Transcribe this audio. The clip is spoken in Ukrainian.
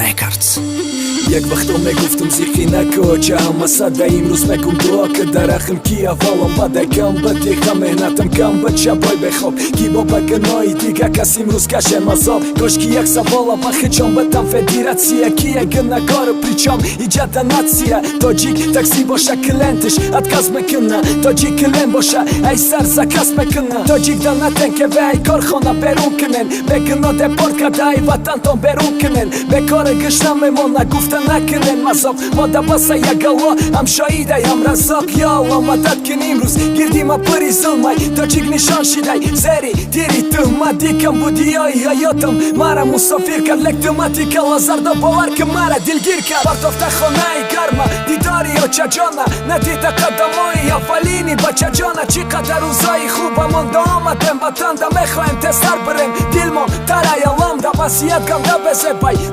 Records Як вахтом не гуфтом зіхіна коча Амаса даїм розмеком дуака Дарахым кия валам бадай камба Дихам енатам камба чабай бехоп. Кибо баганой дига касим рускашем азоб Кошки як савола бахичом Бетам федерация кия гынагоры Причем ijada natsiya Tojik taksi boşa klentiş Atkaz mekina Tojik klem boşa Ey sar zakas mekina Tojik dana tenke ve ey korkhona berunkinen Begino deporka da i vatan ton berunkinen Bekore gışname mona gufta نکنه مذاب ما دبسه گوا هم شایده هم رزاق. یا آمدد که نیم روز گردی ما پری زلمه تا چیگ نشان شیدای. زری دیری ما کم بودی. های حیاتم. مرا مسافر کرد لکتمتی که لازرده باور که مرا دلگیر کرد پرتافته خانه گرمه دیداری یا چجانه ندیده قدمای اولینی بچه جانه چقدر روزای خوبه مانده آمدم وطن دا می‌خوایم تستر بریم. دلمان تره یلام دا بسیت گم. دا بزه بای